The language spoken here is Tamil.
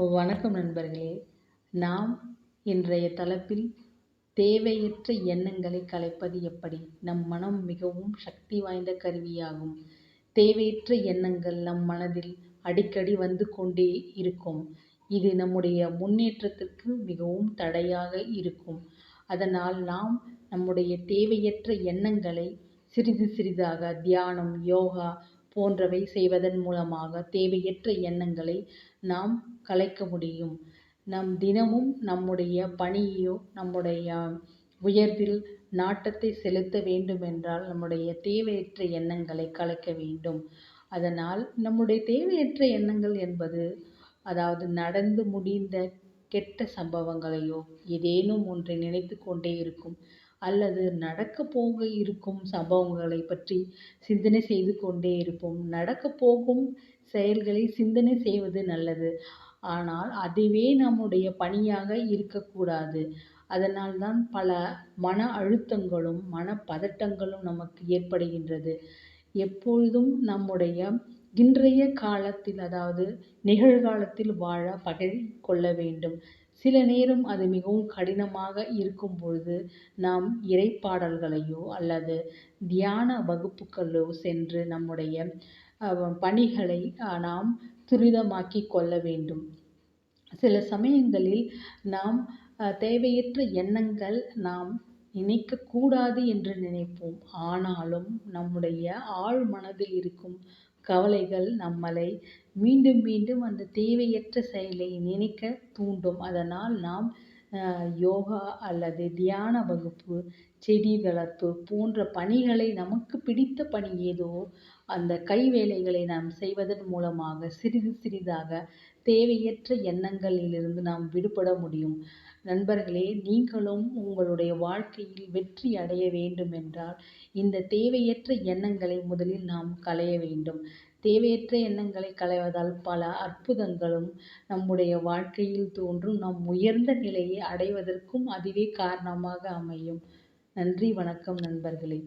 வணக்கம் நண்பர்களே. நாம் இன்றைய தலைப்பில் தேவையற்ற எண்ணங்களை கலைப்பது எப்படி? நம் மனம் மிகவும் சக்தி வாய்ந்த கருவியாகும். தேவையற்ற எண்ணங்கள் நம் மனதில் அடிக்கடி வந்து கொண்டே இருக்கும். இது நம்முடைய முன்னேற்றத்திற்கு மிகவும் தடையாக இருக்கும். அதனால் நாம் நம்முடைய தேவையற்ற எண்ணங்களை சிறிது சிறிதாக தியானம் யோகா போன்றவை செய்வதன் மூலமாக தேவையற்ற எண்ணங்களை நாம் கலைக்க முடியும். நம் தினமும் நம்முடைய பணியோ நம்முடைய உயர்வில் நாட்டத்தை செலுத்த வேண்டுமென்றால் நம்முடைய தேவையற்ற எண்ணங்களை கலைக்க வேண்டும். அதனால் நம்முடைய தேவையற்ற எண்ணங்கள் என்பது அதாவது நடந்து முடிந்த கெட்ட சம்பவங்களையோ ஏதேனும் ஒன்றை நினைத்து கொண்டே இருக்கும் அல்லது நடக்கப் போக இருக்கும் சம்பவங்களை பற்றி சிந்தனை செய்து கொண்டே இருப்போம். நடக்கப் போகும் செயல்களை சிந்தனை செய்வது நல்லது. ஆனால் அதுவே நம்முடைய பணியாக இருக்கக்கூடாது. அதனால் தான் பல மன அழுத்தங்களும் மனப்பதட்டங்களும் நமக்கு ஏற்படுகின்றது. எப்பொழுதும் நம்முடைய இன்றைய காலத்தில் அதாவது நிகழ்காலத்தில் வாழ பழகி கொள்ள வேண்டும். சில நேரம் அது மிகவும் கடினமாக இருக்கும் பொழுது நாம் இறைப்பாடல்களையோ அல்லது தியான வகுப்புகளோ சென்று நம்முடைய பணிகளை நாம் துரிதமாக்கி கொள்ள வேண்டும். சில சமயங்களில் நாம் தேவையற்ற எண்ணங்கள் நாம் நினைக்கக்கூடாது என்று நினைப்போம். ஆனாலும் நம்முடைய ஆழ் மனதில் இருக்கும் கவலைகள் நம்மளை மீண்டும் மீண்டும் அந்த தேவையற்ற செயலை நினைக்க தூண்டும். அதனால் நாம் யோகா அல்லது தியான வகுப்பு செடி வளர்ப்பு போன்ற பணிகளை நமக்கு பிடித்த பணி ஏதோ அந்த கைவேலைகளை நாம் செய்வதன் மூலமாக சிறிது சிறிதாக தேவையற்ற எண்ணங்களிலிருந்து நாம் விடுபட முடியும். நண்பர்களே நீங்களும் உங்களுடைய வாழ்க்கையில் வெற்றி அடைய வேண்டும் என்றால் இந்த தேவையற்ற எண்ணங்களை முதலில் நாம் களைய வேண்டும். தேவையற்ற எண்ணங்களை களைவதால் பல அற்புதங்களும் நம்முடைய வாழ்க்கையில் தோன்றும். நம் உயர்ந்த நிலையை அடைவதற்கும் அதுவே காரணமாக அமையும். நன்றி வணக்கம் நண்பர்களே.